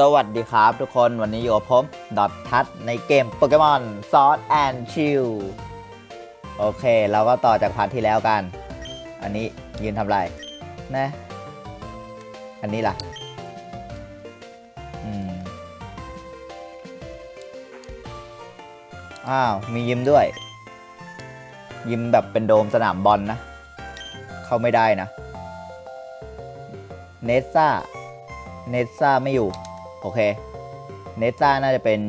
สวัสดีครับทุกคนวันนี้อยู่กับผมดอททัศในเกมโปเกมอนซอสแอนชิลโอเค เราก็ต่อจากพาร์ทที่แล้วกัน อันนี้ยืนทำไรนะ อันนี้ล่ะ อืม อ้าว มียิมด้วย ยิมแบบเป็นโดมสนามบอลนะเข้าไม่ได้นะ เนสซ่า เนสซ่าไม่อยู่ โอเค เนสซ่าน่าจะเป็น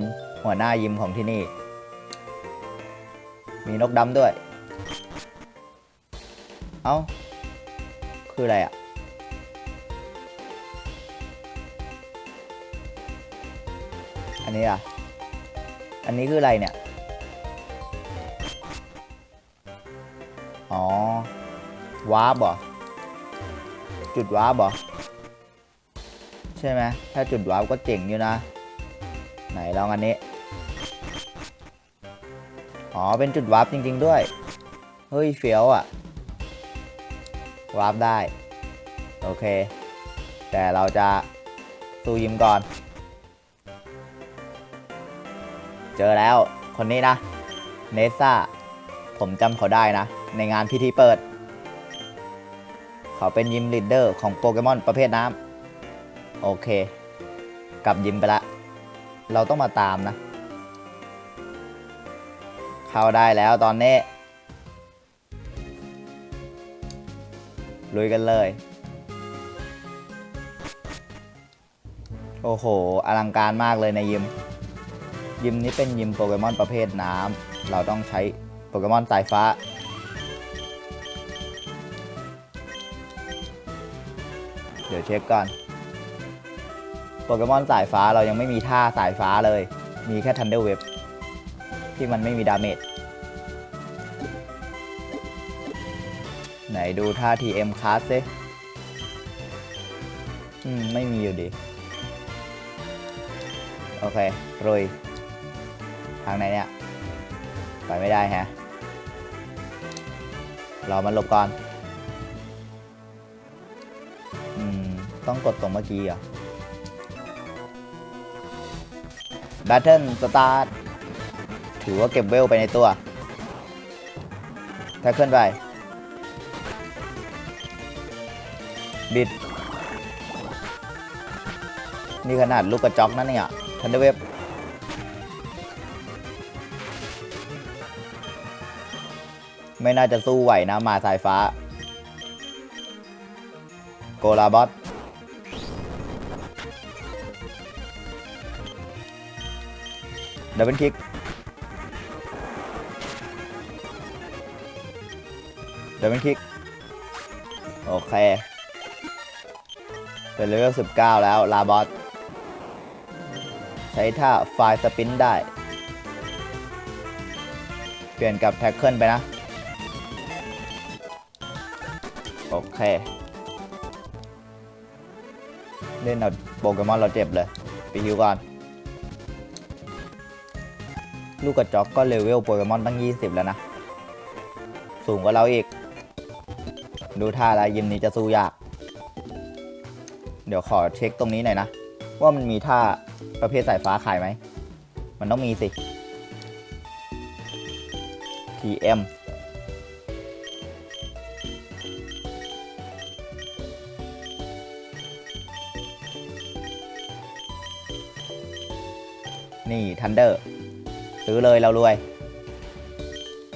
หัวหน้ายิมของที่นี่ มีนกดำด้วย เอ้า คืออะไรอะ อันนี้อะ อันนี้คืออะไรเนี่ย อ๋อ วาร์ปเหรอ จุดวาร์ปเหรอ ใช่ไหมถ้าจุดวาร์ปก็เจ๋งอยู่นะ ไหนลองอันนี้ อ๋อ เป็นจุดวาร์ปจริง ๆ ด้วย เฮ้ยเฟี้ยวอะวาร์ปได้ โอเค แต่เราจะสู้ยิมก่อน เจอแล้วคนนี้นะ เนซ่า ผมจำเขาได้นะ ในงานพิธีเปิด เขาเป็นยิมลีดเดอร์ของโปเกมอนประเภทน้ำ โอเค กลับยิมไปละ เราต้องมาตามนะ เข้าได้แล้วตอนนี้ ลุยกันเลย โอ้โห อลังการมากเลยในยิม ยิมนี้เป็นยิมโปเกมอนประเภทน้ำ เราต้องใช้โปเกมอนสายฟ้าเดี๋ยวเช็คก่อน โปเกมอนสายฟ้าเรายังไม่มีท่าสายฟ้าเลย มีแค่ Thunder Wave ที่มันไม่มีดาเมจ ไหนดูท่า TM Cast ซิอืม ไม่มีอยู่ดี โอเครุยทางไหนเนี่ย ไปไม่ได้ฮะรามันหลบก่อน อืม ต้องกดตรงเมื่อกี้เหรอ แบตเทิลสตาร์ทถือว่าเก็บเวลไปในตัวถ้าเคลื่อนไป บิด นี่ขนาดลูกกระจอกนั่นเนี่ยทันเดเวฟไม่น่าจะสู้ไหวนะมาสายฟ้า โกลาบอส ดับเบิลคลิกดับเบิลคลิก โอเค เป็นเลเวล19 แล้ว ลาบอส ใช้ท่าไฟสปินได้ เปลี่ยนกับแท็กเกิลไปนะ โอเค เล่นเอาโปเกมอนเราเจ็บเลย ไปฮิวก่อน ลูกกระจอกก็เลเวลโปเกมอนตั้ง 20 แล้วนะ สูงกว่าเราอีก ดูท่าแล้วยิมนี้จะสู้ยาก เดี๋ยวขอเช็คตรงนี้หน่อยนะ ว่ามันมีท่าประเภทสายฟ้าขายไหม มันต้องมีสิ TM นี่ Thunder ซื้อเลยเรารวย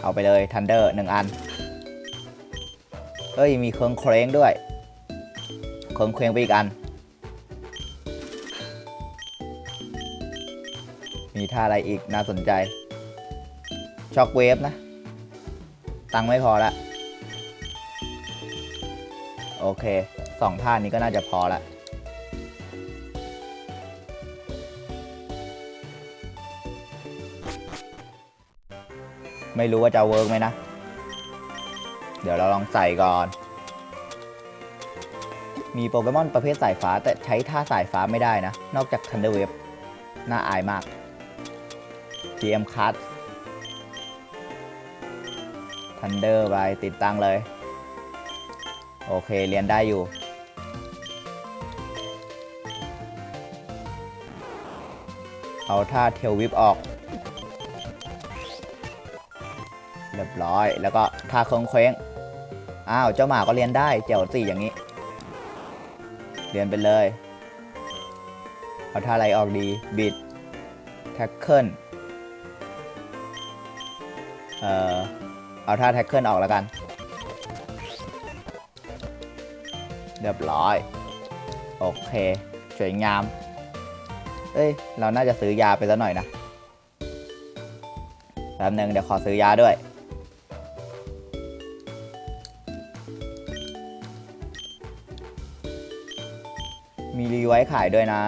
เอาไปเลยทันเดอร์หนึ่งอันเฮ้ย มีเครื่องเคร้งด้วย เครื่องเคร้งไปอีกอัน มีท่าอะไรอีกน่าสนใจ ช็อกเวฟนะ ตังค์ไม่พอละ โอเคสองท่านี้ก็น่าจะพอละ ไม่รู้ว่าจะเวิร์กไหมนะ เดี๋ยวเราลองใส่ก่อน มีโปเกมอนประเภทสายฟ้าแต่ใช้ท่าสายฟ้าไม่ได้นะ นอกจาก Thunder Wave น่าอายมาก TM Card Thunder ไปติดตั้งเลย โอเคเรียนได้อยู่เอาท่าเทลวิปออก เรียบร้อย แล้วก็ทาเคงเคว้งอ้าว เจ้าหมาก็เรียนได้เจ๋วสี่อย่างนี้ เรียนไปเลย เอาท่าอะไรออกดี บิด แท็กเกิล เอ่อ เอาท่าแท็กเกิลออกแล้วกัน เรียบร้อย โอเคสวยงาม เอ้ย เราน่าจะซื้อยาไปซะหน่อยนะแป๊บนึงเดี๋ยวขอซื้อยาด้วย ไว้ขายด้วยนะ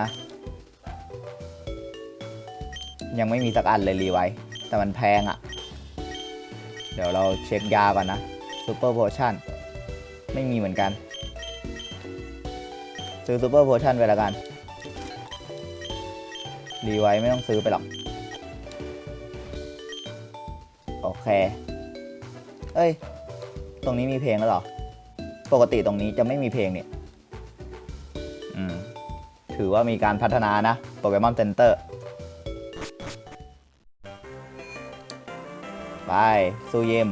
ยังไม่มีสักอันเลยรีไว้ แต่มันแพงอะ่ะ เดี๋ยวเราเช็คยาก่อนนะซูเปอร์โพชั่นไม่มีเหมือนกัน ซื้อซูเปอร์โพชั่นไปแล้วกัน รีไว้ไม่ต้องซื้อไปหรอก โอเค เอ้ย ตรงนี้มีเพลงแล้วหรอ ปกติตรงนี้จะไม่มีเพลงเนี่ย อืม ถือว่ามีการพัฒนานะโปเกมอนเซ็นเตอร์ไปซูเยม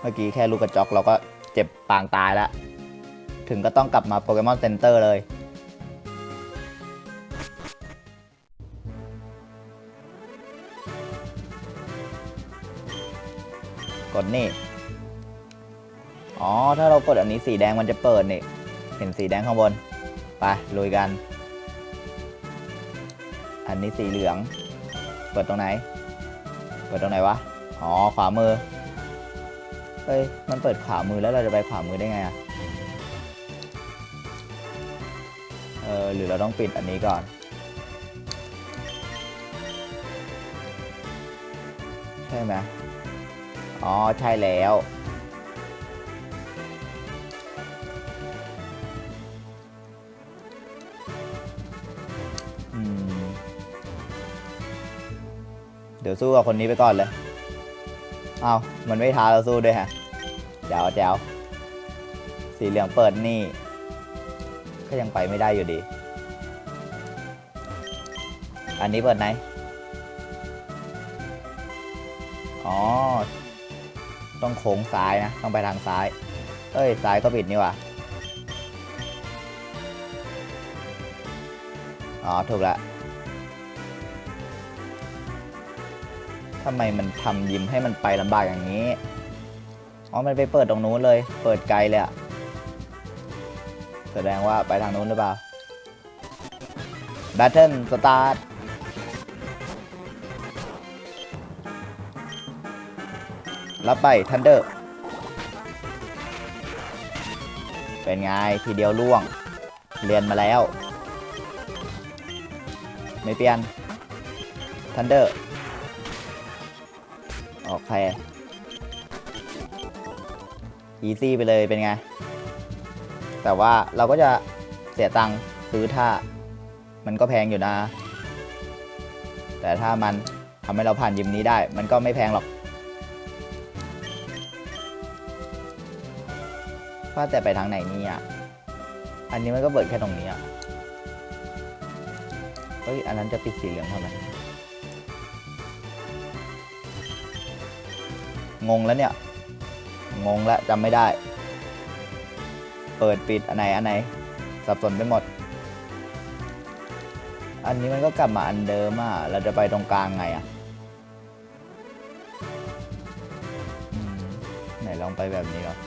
เมื่อกี้แค่ลูกกระจอกเราก็เจ็บปางตายแล้ว ถึงก็ต้องกลับมาโปเกมอนเซ็นเตอร์เลย กดนี่ อ๋อ ถ้าเรากดอันนี้สีแดงมันจะเปิดนี่ เห็นสีแดงข้างบน ไปลุยกัน อันนี้สีเหลือง เปิดตรงไหน เปิดตรงไหนวะ อ๋อ ขวามือ เฮ้ย มันเปิดขวามือแล้วเราจะไปขวามือได้ไงอะเออ หรือเราต้องปิดอันนี้ก่อน ใช่ไหมอ๋อ ใช่แล้ว ดี๋ยวสู้กับคนนี้ไปก่อนเลย เอ้ามันไม่ท้าเราสู้ด้วยฮะแจ๋วแจ๋วสีเหลืองเปิดนี่ ก็ยังไปไม่ได้อยู่ดี อันนี้เปิดไหน อ๋อ ต้องโค้งซ้ายนะ ต้องไปทางซ้าย เอ้ย ซ้ายก็ปิดนี่ว่าอ๋อ ถูกและำไมมันทำยิมให้มันไปลำบากอย่างนี้ อ๋อ มันไปเปิดตรงนู้นเลย เปิดไกลเลยอะแสดงว่าไปทางนู้นหรือเปล่า Battle Start รับไป Thunder เป็นไง ทีเดียวล่วง เรียนมาแล้ว ไม่เปลี่ยน Thunder โอเคอีซี่ไปเลยเป็นไง แต่ว่าเราก็จะเสียตังค์ซื้อท่า มันก็แพงอยู่นะ แต่ถ้ามันทำให้เราผ่านยิมนี้ได้ มันก็ไม่แพงหรอกว่าแต่ไปทางไหนนี่อะ อันนี้มันก็เปิดแค่ตรงนี้อะ เฮ้ย อันนั้นจะปิดสีเหลืองทำไม งงแล้วเนี่ย งงแล้วจำไม่ได้ เปิดปิดอันไหนอันไหน สับสนไปหมด อันนี้มันก็กลับมาอันเดิมอะ เราจะไปตรงกลางไงอะไหนลองไปแบบนี้ก่อน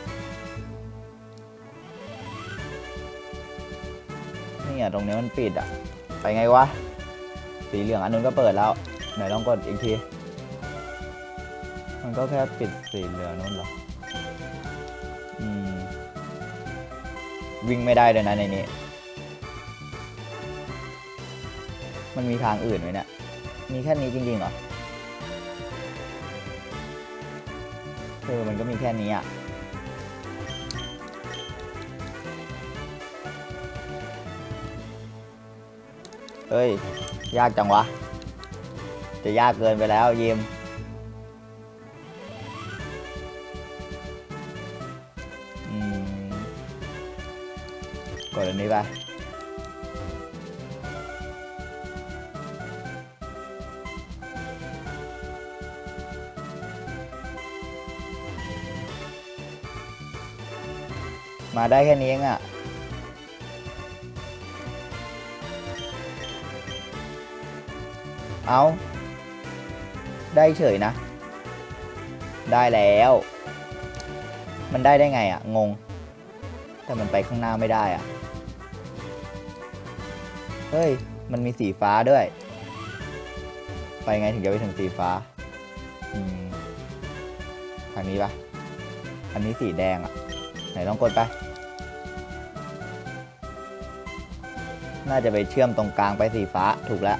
นี่อะตรงนี้มันปิดอะ ไปไงวะ สีเหลืองอันนู้นก็เปิดแล้ว ไหนลองกดอีกที ก็แค่ปิดสีเหลืองนู้นหรออืมวิ่งไม่ได้เลยนะในนี้ มันมีทางอื่นไหมเนี่ย มีแค่นี้จริงๆเหรอเออมันก็มีแค่นี้อะเฮ้ย ยากจังวะ จะยากเกินไปแล้วยิม นี้ปะมาได้แค่นี้เองอะ่ะเอาได้เฉยนะ ได้แล้ว มันได้ได้ไงอะ่ะ งง แต่มันไปข้างหน้าไม่ได้อะ เฮ้ย มันมีสีฟ้าด้วย ไปไงถึงจะไปถึงสีฟ้าอืมทางนี้ปะอันนี้สีแดงอะไหนลองกดไป น่าจะไปเชื่อมตรงกลางไปสีฟ้าถูกแล้ว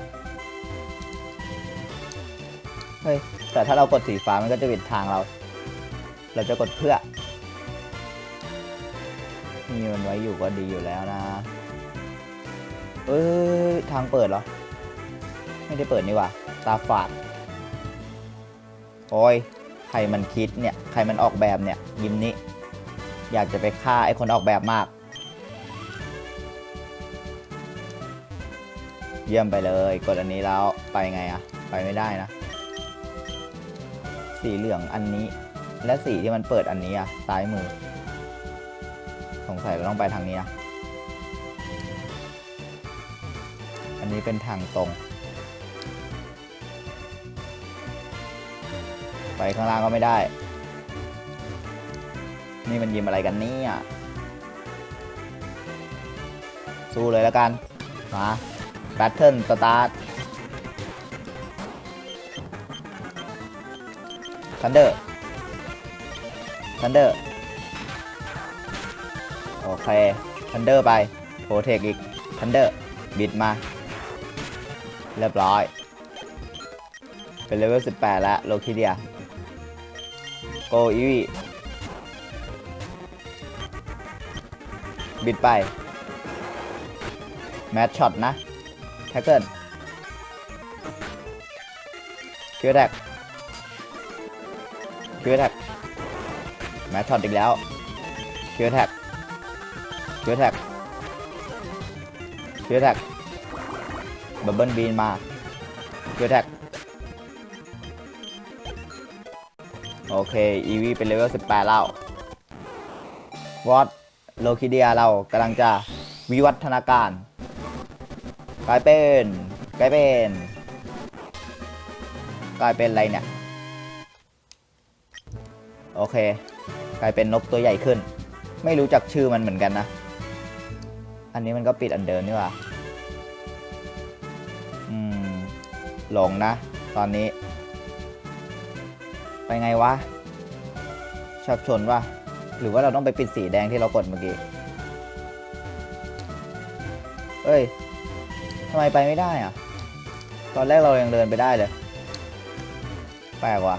เฮ้ย แต่ถ้าเรากดสีฟ้ามันก็จะปิดทางเรา เราจะกดเพื่อ มีมันไว้อยู่ก็ดีอยู่แล้วนะ เอ้ยทางเปิดเหรอ ไม่ได้เปิดนี่ว่าตาฝาดโอ้ยใครมันคิดเนี่ยใครมันออกแบบเนี่ยยิมนี้อยากจะไปฆ่าไอ้คนออกแบบมาก เยี่ยมไปเลยกดอันนี้แล้วไปไงอะไปไม่ได้นะ สีเหลืองอันนี้ และสีที่มันเปิดอันนี้อะซ้ายมือ สงสัยเราต้องไปทางนี้นะ อันนี้เป็นทางตรง ไปข้างล่างก็ไม่ได้ นี่มันยิมอะไรกันเนี่ยสู้เลยแล้วกัน มาแบทเทิลสตาร์ททันเดอร์ทันเดอร์โอเคทันเดอร์ไปโปรเทคอีกทันเดอร์บิดมา เรียบร้อย เป็นเลเวล 18 แล้วโลคิเดีย โกอีวีบิดไป แมทช็อตนะแท็กเกิลคิวแท็กคิวแท็กแมทช็อตอีกแล้วคิวแท็กคิวแท็กคิวแท็ก บับเบิลบีนมาคิวแท็กโอเคอีวีเป็นเลเวล18 แล้ววอตโลคิเดียเรากำลังจะวิวัฒนาการ กลายเป็นกลายเป็นกลายเป็นอะไรเนี่ย โอเค กลายเป็นนกตัวใหญ่ขึ้น ไม่รู้จักชื่อมันเหมือนกันนะ อันนี้มันก็ปิดอันเดิมนี่ว่า หลงนะ ตอนนี้ ไปไงวะชอบชนวะหรือว่าเราต้องไปปิดสีแดงที่เรากดเมื่อกี้เอ้ยทำไมไปไม่ได้อะตอนแรกเรายังเดินไปได้เลย แปลกว่ะ